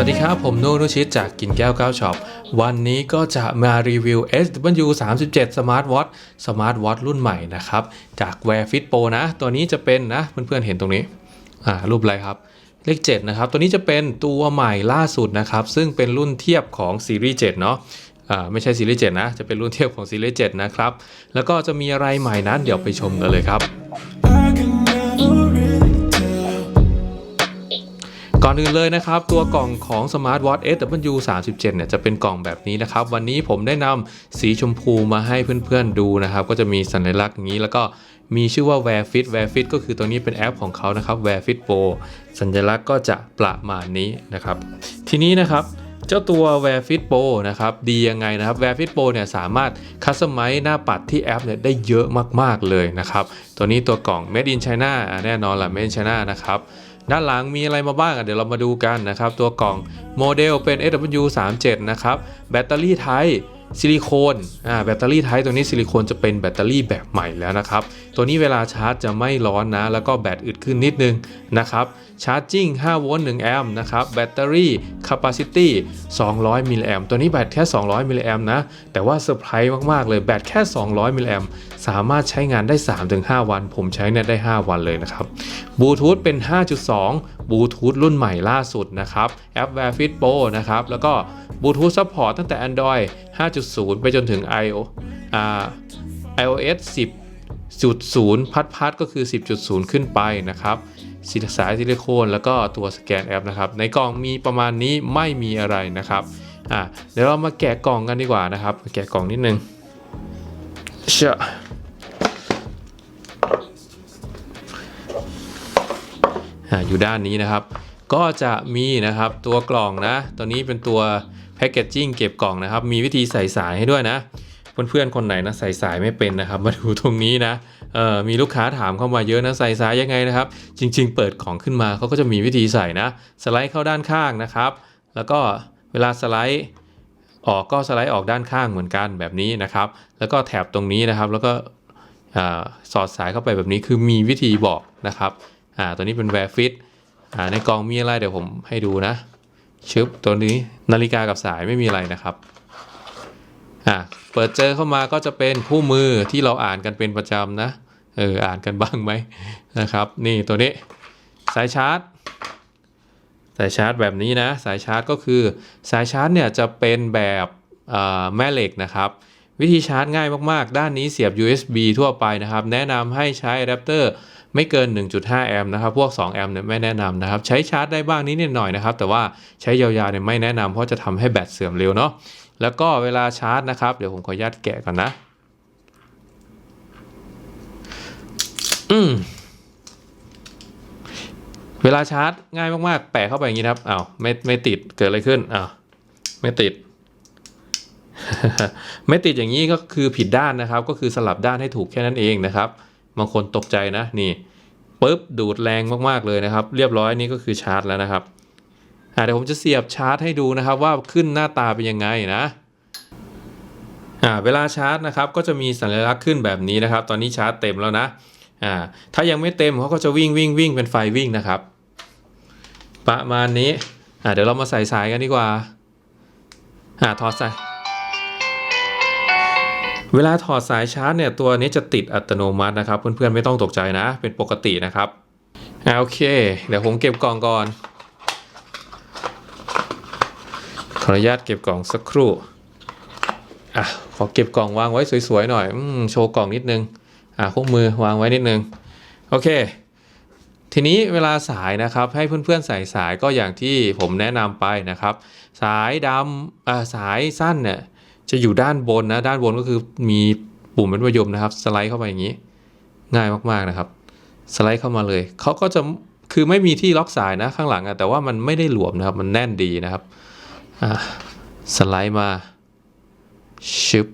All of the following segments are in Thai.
วัสดีครับ ผมนุนุชิตจากกินแก้ว9ช็อป วันนี้ก็จะมารีวิว SW 3 7 Smart Watch Smart Watch รุ่นใหม่นะครับ จาก Wear Fit Pro นะ ตัวนี้จะเป็นนะ เพื่อนๆเห็นตรงนี้ อ่า รูปอะไรครับ เลข 7 นะครับ ตัวนี้จะเป็นตัวใหม่ล่าสุดนะครับ ซึ่งเป็นรุ่นเทียบของซีรีส์7เนาะอ่าไม่ใช่ซีรีส์7นะ จะเป็นรุ่นเทียบของซีรีส์7นะครับ แล้วก็จะมีอะไรใหม่นั้นเดี๋ยวไปชมกันเลยครับ ก่อนอื่นเลยนะครับ ตัวกล่องของ Smart Watch SW 3 7เนี่ยจะเป็นกล่องแบบนี้นะครับ วันนี้ผมได้นำสีชมพูมาให้เพื่อนๆดูนะครับ ก็จะมีสัญลักษณ์อย่างนี้แล้วก็มีชื่อว่า Wear Fit Wear Fit ก็คือตัวนี้เป็นแอปของเขานะครับ Wear Fit Pro สัญลักษณ์ก็จะประมาณนี้นะครับ ทีนี้นะครับเจ้าตัว Wear Fit Pro นะครับ ดียังไงนะครับ Wear Fit Pro เนี่ยสามารถคัสตอมไมซ์หน้าปัดที่แอปเนี่ยได้เยอะมาก ๆ เลยนะครับ ตัวนี้ตัวกล่อง Made in China อะแน่นอนละ Made in China นะครับ ด้านหลังมีอะไรมาบ้างอะเดี๋ยวเรามาดูกันนะครับ ตัวกล่องโมเดลเป็น SW 3 7 นะครับ แบตเตอรี่ไทป์ซิลิโคนอ่าแบตเตอรี่ไทป์ตัวนี้ซิลิโคนจะเป็นแบตเตอรี่แบบใหม่แล้วนะครับ ตัวนี้เวลาชาร์จจะไม่ร้อนนะ แล้วก็แบตอึดขึ้นนิดนึงนะครับชาร์จจิ้ง5โวลต์1แอมป์นะครับแบตเตอรี่ capacity 200มิลลิแอมป์ตัวนี้แบตแค่ 200มิลลิแอมป์นะ แต่ว่าเซอร์ไพรส์มาก ๆ เลยแบตแค่ 200มิลลิแอมป์สามารถใช้งานได้ 3-5 วัน ผมใช้เนี่ยได้ 5 วันเลยนะครับบลูทูธเป็น 5.2บลูทูธรุ่นใหม่ล่าสุดนะครับแอป Wear Fit Pro นะครับ แล้วก็บลูทูธซัพพอร์ตตั้งแต่ Android 5.0 ไปจนถึง iO อ่า iOS 10.0 พัดพัดก็คือ 10.0 ขึ้นไปนะครับสีสายซิลิโคน แล้วก็ตัวสแกนแอปนะครับ ในกล่องมีประมาณนี้ไม่มีอะไรนะครับอะเดี๋ยวเรามาแกะกล่องกันดีกว่านะครับ แกะกล่องนิดนึงเชอ อยู่ด้านนี้นะครับ ก็จะมีนะครับตัวกล่องนะ ตัวนี้เป็นตัวแพคเกจจิ้งเก็บกล่องนะครับ มีวิธีใส่สายให้ด้วยนะ เพื่อนๆคนไหนนะใส่สายไม่เป็นนะครับ มาดูตรงนี้นะมีลูกค้าถามเข้ามาเยอะนะใส่สายยังไงนะครับ จริง ๆ เปิดของขึ้นมาเขาก็จะมีวิธีใส่นะสไลด์เข้าด้านข้างนะครับ แล้วก็เวลาสไลด์ออกก็สไลด์ออกด้านข้างเหมือนกันแบบนี้นะครับ แล้วก็แถบตรงนี้นะครับ แล้วก็สอดสายเข้าไปแบบนี้คือมีวิธีบอกนะครับ อ่าตัวนี้เป็นแวร์ฟิตอ่าในกล่องมีอะไรเดี๋ยวผมให้ดูนะชึบตัวนี้นาฬิกากับสายไม่มีอะไรนะครับอะเปิดเจอเข้ามาก็จะเป็นคู่มือที่เราอ่านกันเป็นประจำนะเอออ่านกันบ้างไหมนะครับนี่ตัวนี้สายชาร์จสายชาร์จแบบนี้นะสายชาร์จก็คือสายชาร์จเนี่ยจะเป็นแบบแม่เหล็กนะครับ วิธีชาร์จง่ายมากๆ ด้านนี้เสียบ USB ทั่วไปนะครับ แนะนำให้ใช้อะแดปเตอร์ ไม่เกิน 1.5 แอมป์นะครับ พวก 2 แอมป์เนี่ยไม่แนะนำนะครับ ใช้ชาร์จได้บ้างนิดหน่อยนะครับ แต่ว่าใช้ยาวๆเนี่ยไม่แนะนำเพราะจะทำให้แบตเสื่อมเร็วเนาะ แล้วก็เวลาชาร์จนะครับ เดี๋ยวผมขออนุญาตแกะก่อนนะ อืมเวลาชาร์จง่ายมากๆ แปะเข้าไปอย่างนี้ครับอ้าวไม่ไม่ติดเกิดอะไรขึ้นอ้าวไม่ติด ไม่ติดอย่างนี้ก็คือผิดด้านนะครับ ก็คือสลับด้านให้ถูกแค่นั้นเองนะครับ บางคนตกใจนะนี่ปุ๊บดูดแรงมากๆเลยนะครับ เรียบร้อยนี่ก็คือชาร์จแล้วนะครับเดี๋ยวผมจะเสียบชาร์จให้ดูนะครับว่าขึ้นหน้าตาเป็นยังไงนะเวลาชาร์จนะครับก็จะมีสัญลักษณ์ขึ้นแบบนี้นะครับ ตอนนี้ชาร์จเต็มแล้วนะถ้ายังไม่เต็มเขาก็จะวิ่งวิ่งวิ่งเป็นไฟวิ่งนะครับ ประมาณนี้เดี๋ยวเรามาใส่สายกันดีกว่าอ่าถอดสาย เวลาถอดสายชาร์จเนี่ยตัวนี้จะติดอัตโนมัตินะครับ เพื่อนๆไม่ต้องตกใจนะ เป็นปกตินะครับโอเค เดี๋ยวผมเก็บกล่องก่อน ขออนุญาตเก็บกล่องสักครู่อะขอเก็บกล่องวางไว้สวยๆหน่อยอโชว์กล่องนิดนึงอะคู่มือวางไว้นิดนึงโอเค ทีนี้เวลาสายนะครับให้เพื่อนๆใส่สายก็อย่างที่ผมแนะนำไปนะครับ สายดำอ่าสายสั้นเนี่ย จะอยู่ด้านบนนะ ด้านบนก็คือมีปุ่มเป็นประยมนะครับ สไลด์เข้าไปอย่างนี้ ง่ายมากๆนะครับ สไลด์เข้ามาเลย เขาก็จะคือไม่มีที่ล็อกสายนะข้างหลังอะแต่ว่ามันไม่ได้หลวมนะครับ มันแน่นดีนะครับอะสไลด์มาชึบ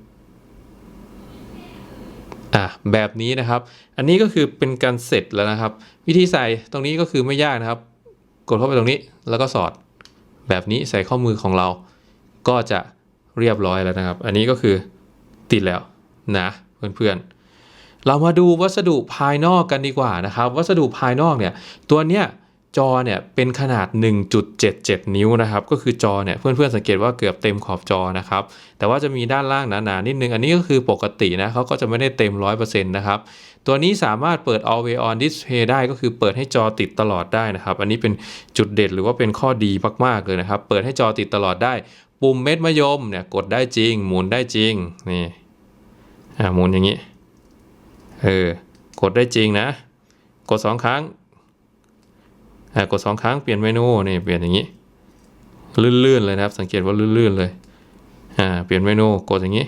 อะแบบนี้นะครับ อันนี้ก็คือเป็นการเสร็จแล้วนะครับ วิธีใส่ตรงนี้ก็คือไม่ยากนะครับ กดเข้าไปตรงนี้แล้วก็สอด แบบนี้ใส่ข้อมือของเราก็จะ เรียบร้อยแล้วนะครับ อันนี้ก็คือติดแล้วนะเพื่อนๆ เรามาดูวัสดุภายนอกกันดีกว่านะครับ วัสดุภายนอกเนี่ยตัวเนี้ยจอเนี่ยเป็นขนาด 1.77 นิ้วนะครับ ก็คือจอเนี่ยเพื่อนๆสังเกตว่าเกือบเต็มขอบจอนะครับ แต่ว่าจะมีด้านล่างหนาๆนิดนึง อันนี้ก็คือปกตินะเขาก็จะไม่ได้เต็ม 100%นะครับ ตัวนี้สามารถเปิด always on display ได้ก็คือเปิดให้จอติดตลอดได้นะครับ อันนี้เป็นจุดเด่นหรือว่าเป็นข้อดีมากๆเลยนะครับ เปิดให้จอติดตลอดได้ ปุ่มเม็ดมะยมเนี่ยกดได้จริง หมุนได้จริงนี่อ่าหมุนอย่างนี้เออกดได้จริงนะ กดสองครั้งอ่ากดสองครั้งเปลี่ยนเมนูนี่เปลี่ยนอย่างนี้ลื่นๆเลยนะครับ สังเกตว่าลื่นๆเลยอ่าเปลี่ยนเมนูกดอย่างนี้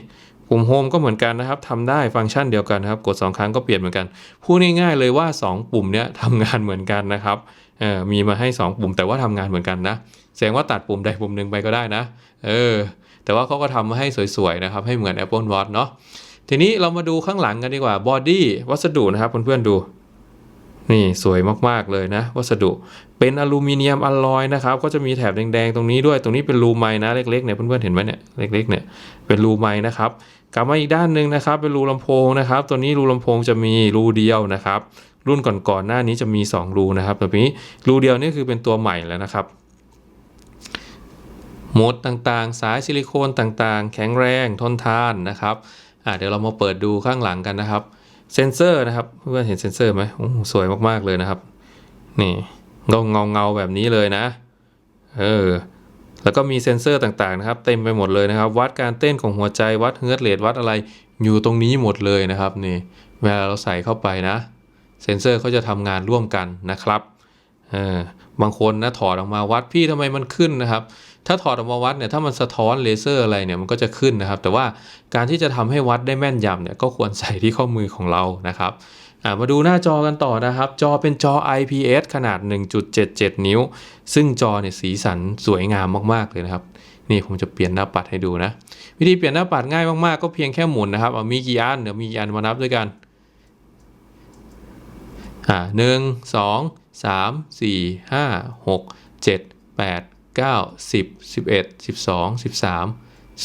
ปุ่มโฮมก็เหมือนกันนะครับทำได้ฟังก์ชันเดียวกันนะครับ กด 2 ครั้งก็เปลี่ยนเหมือนกันพูดง่ายๆเลยว่า 2 ปุ่มเนี้ยทำงานเหมือนกันนะครับมีมาให้ 2 ปุ่มแต่ว่าทำงานเหมือนกันนะแสดงว่าตัดปุ่มใดปุ่มหนึ่งไปก็ได้นะ เออ แต่ว่าเขาก็ทำมาให้สวยๆนะครับ ให้เหมือน Apple Watch เนาะ ทีนี้เรามาดูข้างหลังกันดีกว่าบอดี้วัสดุนะครับเพื่อนๆดู นี่สวยมากๆเลยนะ วัสดุ เป็นอลูมิเนียมอลลอยนะครับ ก็จะมีแถบแดงๆตรงนี้ด้วย ตรงนี้เป็นรูไม้นะเล็กๆเนี่ยเพื่อนๆเห็นไหมเนี่ย เล็กๆเนี่ย เป็นรูไม้นะครับ กลับมาอีกด้านหนึ่งนะครับ เป็นรูลำโพงนะครับ ตัวนี้รูลำโพงจะมีรูเดียวนะครับ รุ่นก่อนๆหน้านี้จะมี 2 รูนะครับ ตัวนี้รูเดียวนี่คือเป็นตัวใหม่แล้วนะครับ โหมดต่างๆ สายซิลิโคนต่างๆ แข็งแรงทนทานนะครับอ่าเดี๋ยวเรามาเปิดดูข้างหลังกันนะครับ เซนเซอร์นะครับเพื่อนเห็นเซนเซอร์ไหมโอ้สวยมากๆเลยนะครับ นี่เงาเงาเงาแบบนี้เลยนะเออแล้วก็มีเซนเซอร์ต่างๆนะครับ เต็มไปหมดเลยนะครับ วัดการเต้นของหัวใจวัดเฮิร์ตเรทวัดอะไรอยู่ตรงนี้หมดเลยนะครับนี่เวลาเราใส่เข้าไปนะเซนเซอร์เขาจะทำงานร่วมกันนะครับเออบางคนนะถอดออกมาวัดพี่ทำไมมันขึ้นนะครับ ถ้าถอดออกมาวัดเนี่ยถ้ามันสะท้อนเลเซอร์อะไรเนี่ยมันก็จะขึ้นนะครับ แต่ว่าการที่จะทำให้วัดได้แม่นยำเนี่ยก็ควรใส่ที่ข้อมือของเรานะครับมาดูหน้าจอกันต่อนะครับ จอเป็นจอ IPS ขนาด 1.77 นิ้ว ซึ่งจอเนี่ยสีสันสวยงามมากๆเลยนะครับ นี่ผมจะเปลี่ยนหน้าปัดให้ดูนะ วิธีเปลี่ยนหน้าปัดง่ายมากๆ ก็เพียงแค่หมุนนะครับเอามีกี่อันเดี๋ยวมีกี่อันมานับด้วยกันอ่าหนึ่งสองสามสี่ห้าหกเจ็ดแปด เก้าสิบสิบเอ็ดสิบสองสิบสาม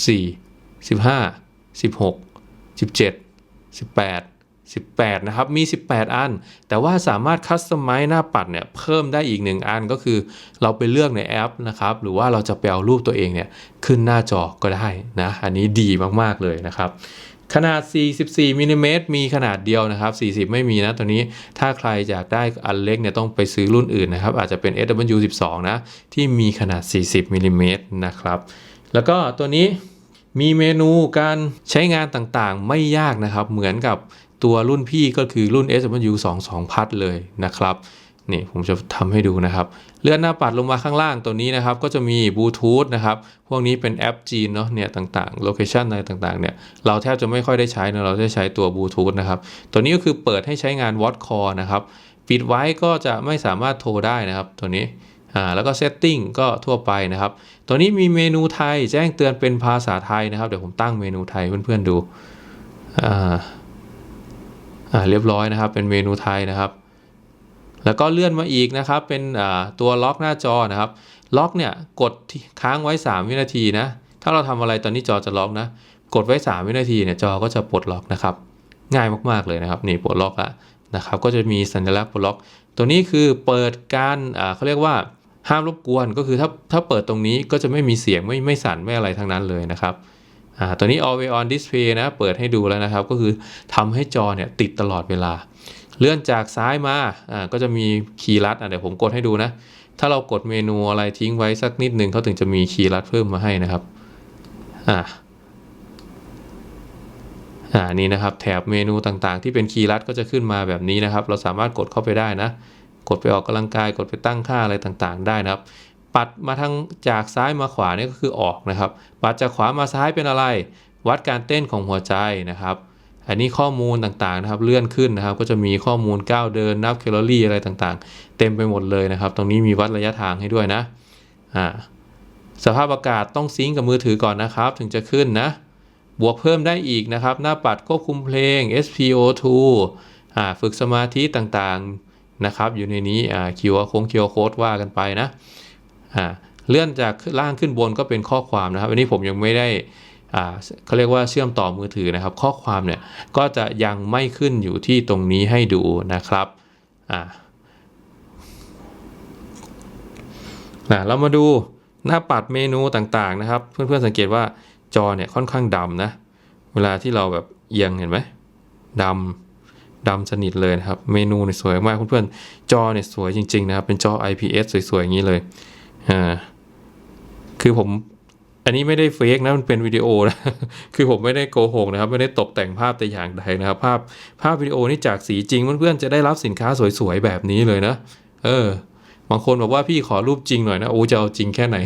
สี่สิบห้าสิบหกสิบเจ็ดสิบแปด18 นะครับ มี 18 อัน แต่ว่าสามารถคัสตอมไมซ์หน้าปัดเนี่ยเพิ่มได้อีก 1 อันก็คือเราไปเลือกในแอปนะครับ หรือว่าเราจะไปเอารูปตัวเองเนี่ยขึ้นหน้าจอก็ได้นะ อันนี้ดีมาก ๆ เลยนะครับ ขนาด 44มิลลิเมตรมีขนาดเดียวนะครับ 40 ไม่มีนะตัวนี้ ถ้าใครอยากได้อันเล็กเนี่ยต้องไปซื้อรุ่นอื่นนะครับ อาจจะเป็น SW12 นะ ที่มีขนาด 40มิลลิเมตรนะครับ แล้วก็ตัวนี้มีเมนูการใช้งานต่างๆ ไม่ยากนะครับ เหมือนกับตัวรุ่นพี่ก็คือรุ่น SW22 พัดเลยนะครับ นี่ผมจะทำให้ดูนะครับ เลื่อนหน้าปัดลงมาข้างล่างตัวนี้นะครับ ก็จะมีบลูทูธนะครับ พวกนี้เป็นแอปจีนเนาะเนี่ยต่างๆโลเคชันอะไรต่างๆเนี่ยเราแทบจะไม่ค่อยได้ใช้นะเราจะใช้ตัวบลูทูธนะครับ ตัวนี้ก็คือเปิดให้ใช้งานวอตคอนะครับ ปิดไว้ก็จะไม่สามารถโทรได้นะครับ ตัวนี้อ่าแล้วก็เซตติ้งก็ทั่วไปนะครับ ตัวนี้มีเมนูไทยแจ้งเตือนเป็นภาษาไทยนะครับ เดี๋ยวผมตั้งเมนูไทยเพื่อนๆดูอ่าอ่าเรียบร้อยนะครับเป็นเมนูไทยนะครับ แล้วก็เลื่อนมาอีกนะครับเป็นตัวล็อกหน้าจอนะครับล็อกเนี่ยกดค้างไว้ 3 วินาทีนะถ้าเราทำอะไรตอนนี้จอจะล็อกนะกดไว้ 3 วินาทีเนี่ยจอก็จะปลดล็อกนะครับง่ายมากๆเลยนะครับนี่ปลดล็อกแล้วนะครับก็จะมีสัญลักษณ์ปลดล็อก ตัวนี้คือเปิดการเขาเรียกว่าห้ามรบกวนก็คือถ้าถ้าเปิดตรงนี้ก็จะไม่มีเสียงไม่ไม่สั่นไม่อะไรทั้งนั้นเลยนะครับตัวนี้ always on display นะเปิดให้ดูแล้วนะครับ ก็คือทำให้จอเนี่ยติดตลอดเวลา เลื่อนจากซ้ายมาอ่าก็จะมีคีย์ลัดอะเดี๋ยวผมกดให้ดูนะ ถ้าเรากดเมนูอะไรทิ้งไว้สักนิดหนึ่งเขาถึงจะมีคีย์ลัดเพิ่มมาให้นะครับอ่าอ่านี่นะครับแถบเมนูต่างๆ ที่เป็นคีย์ลัดก็จะขึ้นมาแบบนี้นะครับ เราสามารถกดเข้าไปได้นะ กดไปออกกำลังกายกดไปตั้งค่าอะไรต่างๆ ได้นะครับ ปัดมาทางจากซ้ายมาขวานี่ก็คือออกนะครับ ปัดจากขวามาซ้ายเป็นอะไร วัดการเต้นของหัวใจนะครับ นนี้ข้อมูลต่างๆนะครับเลื่อนขึ้นนะครับ ก็จะมีข้อมูลก้าวเดินนับแคลอรี่อะไรต่างๆ เต็มไปหมดเลยนะครับ ตรงนี้มีวัดระยะทางให้ด้วยนะอ่าสภาพอากาศต้องซิงกับมือถือก่อนนะครับ ถึงจะขึ้นนะ บวกเพิ่มได้อีกนะครับ หน้าปัดควบคุมเพลง SPO2 อ่าฝึกสมาธิต่างๆนะครับ อยู่ในนี้อ่าคิวโค้งคิวโค้ดว่ากันไปนะอ่าเลื่อนจากล่างขึ้นบนก็เป็นข้อความนะครับ อันนี้ผมยังไม่ได้ เขาเรียกว่าเชื่อมต่อมือถือนะครับ ข้อความเนี่ยก็จะยังไม่ขึ้นอยู่ที่ตรงนี้ให้ดูนะครับอ่านะเรามาดูหน้าปัดเมนูต่างๆนะครับ เพื่อนๆสังเกตว่าจอเนี่ยค่อนข้างดำนะเวลาที่เราแบบเอียงเห็นไหมดำดำสนิทเลยนะครับ เมนูเนี่ยสวยมากเพื่อนๆจอเนี่ยสวยจริง ๆ นะครับ เป็นจอ IPS สวยๆอย่างนี้เลยอ่าคือผม อันนี้ไม่ได้เฟกนะมันเป็นวิดีโอนะคือผมไม่ได้โกหกนะครับไม่ได้ตกแต่งภาพแต่อย่างใดนะครับ ภาพภาพวิดีโอนี่จากสีจริงเพื่อนๆจะได้รับสินค้าสวยๆแบบนี้เลยนะ เออบางคนบอกว่าพี่ขอรูปจริงหน่อยนะโอ้จะเอาจริงแค่ไหน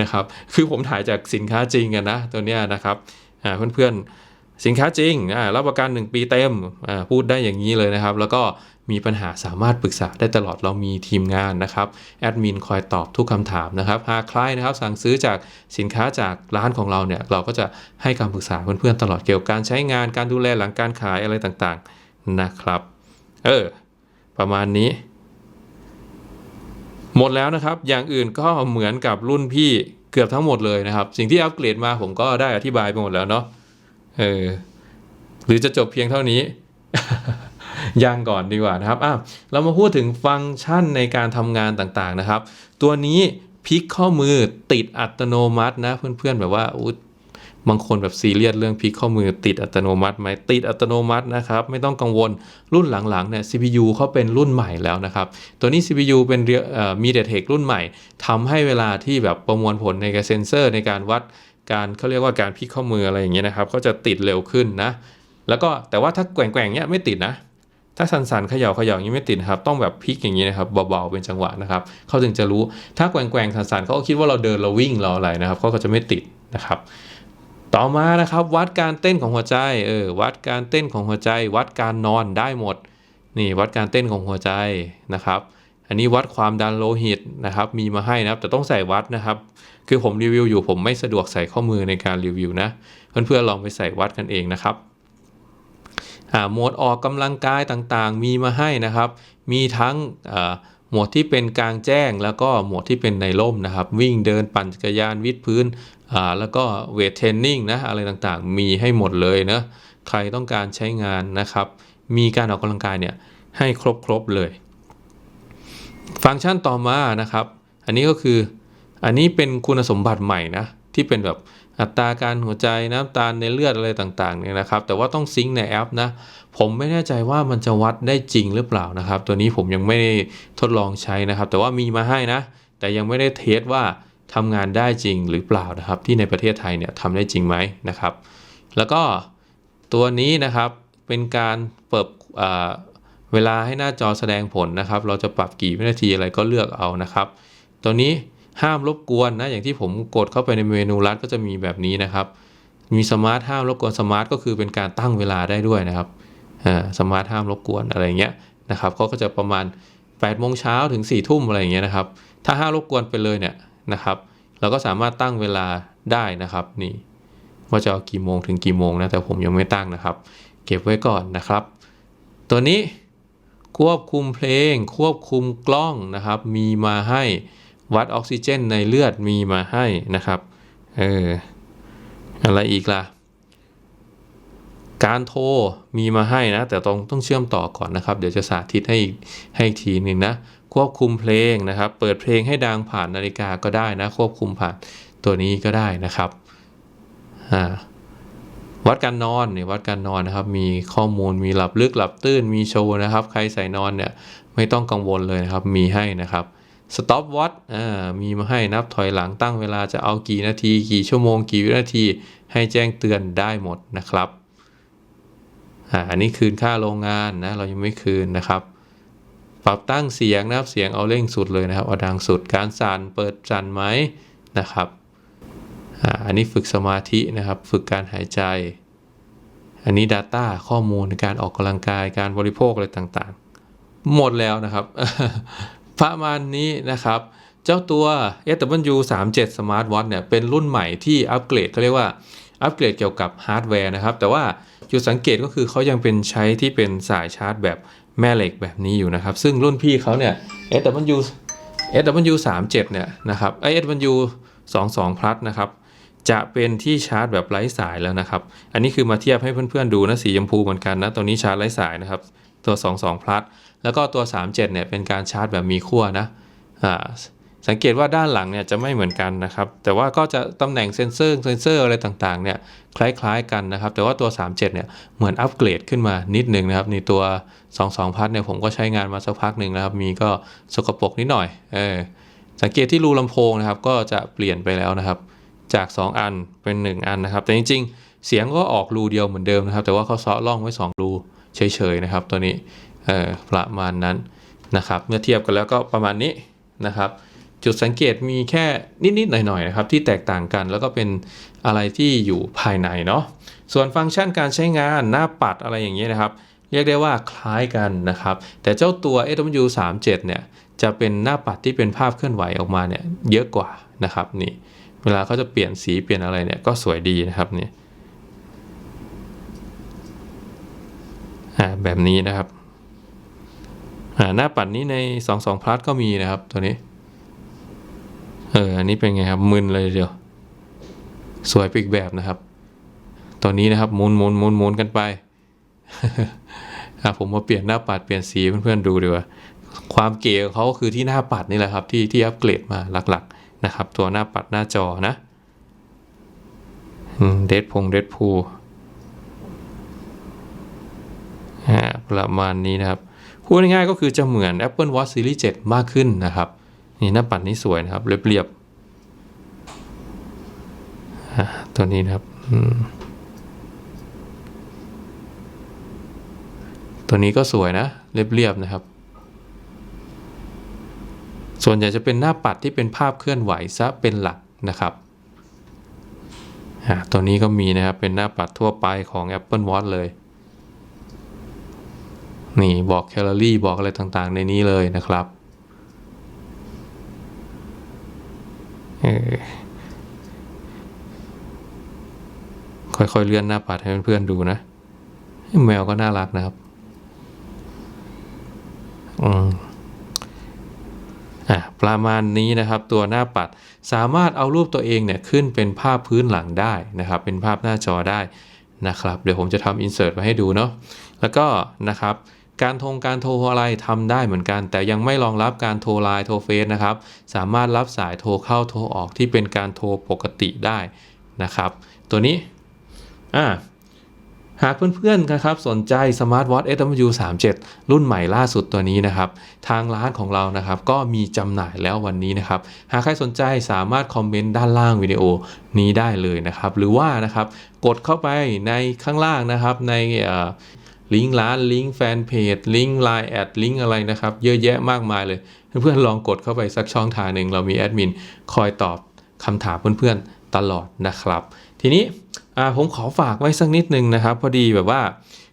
นะครับ คือผมถ่ายจากสินค้าจริงกันนะตัวเนี้ยนะครับอ่าเพื่อนๆสินค้าจริงอ่ารับประกัน 1 ปีเต็มอ่าพูดได้อย่างนี้เลยนะครับ แล้วก็ มีปัญหาสามารถปรึกษาได้ตลอดเรามีทีมงานนะครับแอดมินคอยตอบทุกคำถามนะครับหากใครนะครับสั่งซื้อจากสินค้าจากร้านของเราเนี่ยเราก็จะให้คำปรึกษาเพื่อนๆตลอดเกี่ยวกับการใช้งานการดูแลหลังการขายอะไรต่างๆนะครับ เออ ประมาณนี้ หมดแล้วนะครับ อย่างอื่นก็เหมือนกับรุ่นพี่เกือบทั้งหมดเลยนะครับ สิ่งที่อัปเกรดมาผมก็ได้อธิบายไปหมดแล้วเนาะเออหรือจะจบเพียงเท่านี้ ยังก่อนดีกว่านะครับอะเรามาพูดถึงฟังก์ชันในการทำงานต่างๆนะครับ ตัวนี้พลิกข้อมือติดอัตโนมัตินะเพื่อนๆแบบว่าอุ๊ยบางคนแบบซีเรียสเรื่องพลิกข้อมือติดอัตโนมัติไหมติดอัตโนมัตินะครับ ไม่ต้องกังวลรุ่นหลังๆเนี่ย CPU เขาเป็นรุ่นใหม่แล้วนะครับ ตัวนี้ CPU เป็นเรีเอ่อ MediaTek รุ่นใหม่ทำให้เวลาที่แบบประมวลผลในการเซนเซอร์ในการวัดการเขาเรียกว่าการพลิกข้อมืออะไรอย่างเงี้ยนะครับก็จะติดเร็วขึ้นนะแล้วก็แต่ว่าถ้าแกว่งๆเนี้ยไม่ติดนะ ถ้าสันๆเขย่าเขย่าอย่างนี้ไม่ติดครับ ต้องแบบพลิกอย่างนี้นะครับเบาๆเป็นจังหวะนะครับเขาถึงจะรู้ถ้าแกว่งๆสันๆเขาคิดว่าเราเดินเราวิ่งเราอะไรนะครับเขาก็จะไม่ติดนะครับต่อมานะครับวัดการเต้นของหัวใจเออวัดการเต้นของหัวใจ วัดการนอนได้หมดนี่วัดการเต้นของหัวใจนะครับ อันนี้วัดความดันโลหิตนะครับมีมาให้นะครับแต่ต้องใส่วัดนะครับ คือผมรีวิวอยู่ผมไม่สะดวกใส่ข้อมือในการรีวิวนะเพื่อนๆลองไปใส่วัดกันเองนะครับ โหมดออกกำลังกายต่างๆ มีมาให้นะครับ มีทั้งโหมดที่เป็นกลางแจ้ง แล้วก็โหมดที่เป็นในร่มนะครับ วิ่งเดินปั่นจักรยานวิดพื้นแล้วก็เวทเทรนนิ่งนะอะไรต่างๆ มีให้หมดเลยนะใครต้องการใช้งานนะครับ มีการออกกำลังกายเนี่ยให้ครบๆเลย ฟังก์ชันต่อมานะครับ อันนี้ก็คืออันนี้เป็นคุณสมบัติใหม่นะที่เป็นแบบ อัตราการหัวใจน้ำตาลในเลือดอะไรต่างๆเนี่ยนะครับ แต่ว่าต้องซิงค์ในแอปนะ ผมไม่แน่ใจว่ามันจะวัดได้จริงหรือเปล่านะครับ ตัวนี้ผมยังไม่ได้ทดลองใช้นะครับ แต่ว่ามีมาให้นะ แต่ยังไม่ได้เทสว่าทำงานได้จริงหรือเปล่านะครับ ที่ในประเทศไทยเนี่ยทำได้จริงไหมนะครับ แล้วก็ตัวนี้นะครับเป็นการเปิดเวลาให้หน้าจอแสดงผลนะครับ เราจะปรับกี่วินาทีอะไรก็เลือกเอานะครับ ตัวนี้ ห้ามรบกวนนะอย่างที่ผมกดเข้าไปในเมนูรัดก็จะมีแบบนี้นะครับ มีสมาร์ทห้ามรบกวนสมาร์ทก็คือเป็นการตั้งเวลาได้ด้วยนะครับอ่าสมาร์ทห้ามรบกวนอะไรเงี้ยนะครับเขาก็จะประมาณ8โมงเช้าถึง4ทุ่มอะไรอย่างเงี้ยนะครับ ถ้าห้ามรบกวนไปเลยเนี่ยนะครับเราก็สามารถตั้งเวลาได้นะครับนี่ว่าจะเอากี่โมงถึงกี่โมงนะแต่ผมยังไม่ตั้งนะครับ เก็บไว้ก่อนนะครับ ตัวนี้ควบคุมเพลง ควบคุมกล้องนะครับ มีมาให้ วัดออกซิเจนในเลือดมีมาให้นะครับ เออ อะไรอีกล่ะ การโทรมีมาให้นะ แต่ต้องต้องเชื่อมต่อก่อนนะครับ เดี๋ยวจะสาธิตให้ให้อีกทีหนึ่งนะ ควบคุมเพลงนะครับ เปิดเพลงให้ดังผ่านนาฬิกาก็ได้นะ ควบคุมผ่านตัวนี้ก็ได้นะครับ อ่าวัดการนอนเนี่ยวัดการนอนนะครับ มีข้อมูลมีหลับลึกหลับตื้นมีโชว์นะครับ ใครใส่นอนเนี่ยไม่ต้องกังวลเลยนะครับ มีให้นะครับ stop watch อ่ามีมาให้นับถอยหลังตั้งเวลาจะเอากี่นาที กี่ชั่วโมง กี่วินาที ให้แจ้งเตือนได้หมดนะครับอันนี้คืนค่าโรงงานนะ เรายังไม่คืนนะครับ ปรับตั้งเสียงนะครับ เสียงเอาเร่งสุดเลยนะครับ เอาดังสุด การสั่น เปิดสั่นไหมนะครับ อันนี้ฝึกสมาธินะครับ ฝึกการหายใจ อันนี้ Data ข้อมูลในการออกกำลังกาย การบริโภคอะไรต่างๆ หมดแล้วนะครับ ประมาณนี้นะครับ เจ้าตัว SW37 Smart Watch เนี่ยเป็นรุ่นใหม่ที่อัปเกรดเขาเรียกว่าอัปเกรดเกี่ยวกับฮาร์ดแวร์นะครับ แต่ว่าจุดสังเกตก็คือเขายังเป็นใช้ที่เป็นสายชาร์จแบบแม่เหล็กแบบนี้อยู่นะครับ ซึ่งรุ่นพี่เขาเนี่ย SW SW37 เนี่ยนะครับไอ SW 22 Plus นะครับจะเป็นที่ชาร์จแบบไร้สายแล้วนะครับ อันนี้คือมาเทียบให้เพื่อนๆดูนะสีชมพูเหมือนกันนะตัวนี้ชาร์จไร้สายนะครับ ตัว 22 plus แล้วก็ตัว 37เนี่ยเป็นการชาร์จแบบมีขั้วนะอ่าสังเกตว่าด้านหลังเนี่ยจะไม่เหมือนกันนะครับ แต่ว่าก็จะตำแหน่งเซนเซอร์เซนเซอร์อะไรต่างๆเนี่ยคล้ายๆกันนะครับ แต่ว่าตัว 37เนี่ยเหมือนอัปเกรดขึ้นมานิดหนึ่งนะครับในตัว 22 พัทเนี่ยผมก็ใช้งานมาสักพักหนึ่งนะครับ มีก็สกปรกนิดหน่อยเออสังเกตที่รูลำโพงนะครับก็จะเปลี่ยนไปแล้วนะครับ จาก 2 อันเป็น 1 อันนะครับ แต่จริง ๆ เสียงก็ออกรูเดียวเหมือนเดิมนะครับ แต่ว่าเขาเซาะร่องไว้ 2 รูเฉยๆนะครับ ตัวนี้ เออประมาณนั้นนะครับ เมื่อเทียบกันแล้วก็ประมาณนี้นะครับ จุดสังเกตมีแค่นิดๆหน่อยๆนะครับที่แตกต่างกันแล้วก็เป็นอะไรที่อยู่ภายในเนาะส่วนฟังก์ชันการใช้งานหน้าปัดอะไรอย่างเงี้ยนะครับ เรียกได้ว่าคล้ายกันนะครับ แต่เจ้าตัว SW37 เนี่ยจะเป็นหน้าปัดที่เป็นภาพเคลื่อนไหวออกมาเนี่ยเยอะกว่านะครับนี่เวลาเขาจะเปลี่ยนสีเปลี่ยนอะไรเนี่ยก็สวยดีนะครับนี่แบบนี้นะครับ หน้าปัดนี้ใน 22 plus ก็มีนะครับตัวนี้ เอออันนี้เป็นไงครับมึนเลยเดียว สวยไปอีกแบบนะครับตัวนี้นะครับหมุนหมุนหมุนหมุนกันไปผมมาเปลี่ยนหน้าปัดเปลี่ยนสีเพื่อนๆดูดีกว่า ความเก๋ของเขาก็คือที่หน้าปัดนี่แหละครับ ที่ที่อัปเกรดมาหลักๆนะครับ ตัวหน้าปัดหน้าจอนะเดดพงเดดพูประมาณนี้นะครับ พูดง่ายๆก็คือจะเหมือน Apple Watch Series 7 มากขึ้นนะครับ นี่หน้าปัดนี้สวยนะครับ เรียบๆตัวนี้นะครับตัวนี้ก็สวยนะ เรียบๆนะครับ ส่วนใหญ่จะเป็นหน้าปัดที่เป็นภาพเคลื่อนไหวซะเป็นหลักนะครับตัวนี้ก็มีนะครับเป็นหน้าปัดทั่วไปของ Apple Watch เลย นี่บอกแคลอรี่บอกอะไรต่างๆ ในนี้เลยนะครับค่อยๆเลื่อนหน้าปัดให้เพื่อนๆดูนะ แมวก็น่ารักนะครับอืมอะประมาณนี้นะครับตัวหน้าปัดสามารถเอารูปตัวเองเนี่ยขึ้นเป็นภาพพื้นหลังได้นะครับ เป็นภาพหน้าจอได้นะครับ เดี๋ยวผมจะทำอินเสิร์ตไว้ให้ดูเนาะแล้วก็นะครับ การทงการโทรอะไรทำได้เหมือนกัน แต่ยังไม่รองรับการโทรไลน์โทรเฟซนะครับ สามารถรับสายโทรเข้าโทรออกที่เป็นการโทรปกติได้นะครับ ตัวนี้อ่าหากเพื่อนๆนะครับสนใจ Smart Watch SW37 รุ่นใหม่ล่าสุดตัวนี้นะครับ ทางร้านของเรานะครับ ก็มีจำหน่ายแล้ววันนี้นะครับ หากใครสนใจสามารถคอมเมนต์ด้านล่างวิดีโอนี้ได้เลยนะครับ หรือว่านะครับ กดเข้าไปในข้างล่างนะครับใน ลิงก์ร้านลิงก์แฟนเพจลิงก์ไลน์แอดลิงก์อะไรนะครับ เยอะแยะมากมายเลย เพื่อนๆลองกดเข้าไปสักช่องทางหนึ่งเรามีแอดมินคอยตอบคำถามเพื่อนๆตลอดนะครับ ทีนี้ผมขอฝากไว้สักนิดนึงนะครับ พอดีแบบว่า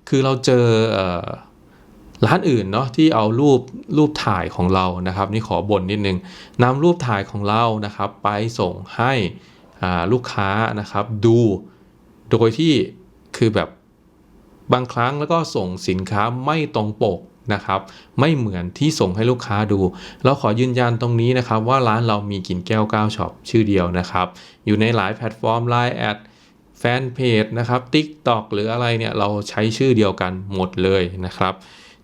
คือเราเจอร้านอื่นเนาะที่เอารูปรูปถ่ายของเรานะครับ นี่ขอบ่นนิดนึงนำรูปถ่ายของเรานะครับ ไปส่งให้ลูกค้านะครับดูโดยที่คือแบบ บางครั้งแล้วก็ส่งสินค้าไม่ตรงปกนะครับ ไม่เหมือนที่ส่งให้ลูกค้าดู เราขอยืนยันตรงนี้นะครับ ว่าร้านเรามีกินแก้ว9ช็อปชื่อเดียวนะครับ อยู่ในหลายแพลตฟอร์ม Line แอดแฟนเพจนะครับ TikTok หรืออะไรเนี่ยเราใช้ชื่อเดียวกันหมดเลยนะครับ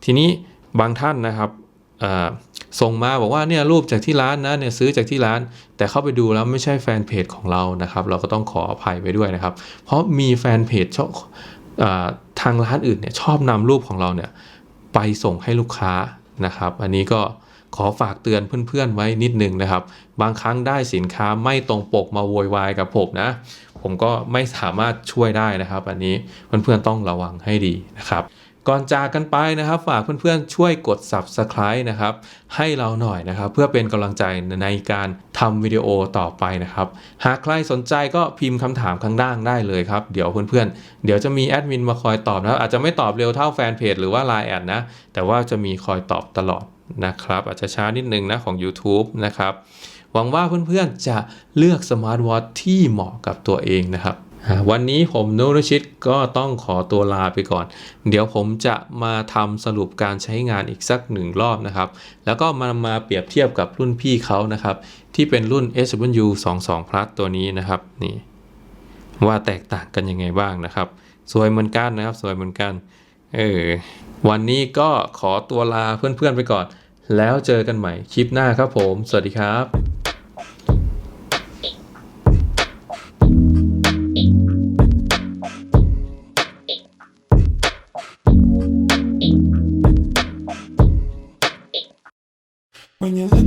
ทีนี้บางท่านนะครับส่งมาบอกว่าเนี่ยรูปจากที่ร้านนะเนี่ยซื้อจากที่ร้าน แต่เข้าไปดูแล้วไม่ใช่แฟนเพจของเรานะครับ เราก็ต้องขออภัยไปด้วยนะครับ เพราะมีแฟนเพจ ทางร้านอื่นเนี่ยชอบนำรูปของเราเนี่ยไปส่งให้ลูกค้านะครับ อันนี้ก็ขอฝากเตือนเพื่อนๆไว้นิดนึงนะครับ บางครั้งได้สินค้าไม่ตรงปกมาโวยวายกับผมนะ ผมก็ไม่สามารถช่วยได้นะครับ อันนี้เพื่อนๆต้องระวังให้ดีนะครับ ก่อนจากกันไปนะครับ ฝากเพื่อนๆ ช่วยกด subscribe นะครับ ให้เราหน่อยนะครับ เพื่อเป็นกำลังใจในการทำวิดีโอต่อไปนะครับ หากใครสนใจก็พิมพ์คำถามข้างล่างได้เลยครับ เดี๋ยวเพื่อนๆ เดี๋ยวจะมีแอดมินมาคอยตอบนะครับ อาจจะไม่ตอบเร็วเท่าแฟนเพจหรือว่า Line แอดนะ แต่ว่าจะมีคอยตอบตลอดนะครับ อาจจะช้านิดนึงนะของ YouTube นะครับ หวังว่าเพื่อนๆ จะเลือกสมาร์ทวอทที่เหมาะกับตัวเองนะครับ วันนี้ผมนุรชิตก็ต้องขอตัวลาไปก่อน เดี๋ยวผมจะมาทำสรุปการใช้งานอีกสักหนึ่งรอบนะครับ แล้วก็มามาเปรียบเทียบกับรุ่นพี่เขานะครับ ที่เป็นรุ่น SW 2 2 Plus ตัวนี้นะครับนี่ว่าแตกต่างกันยังไงบ้างนะครับ สวยเหมือนกันนะครับ สวยเหมือนกันเออวันนี้ก็ขอตัวลาเพื่อนๆไปก่อน แล้วเจอกันใหม่คลิปหน้าครับผม สวัสดีครับ When you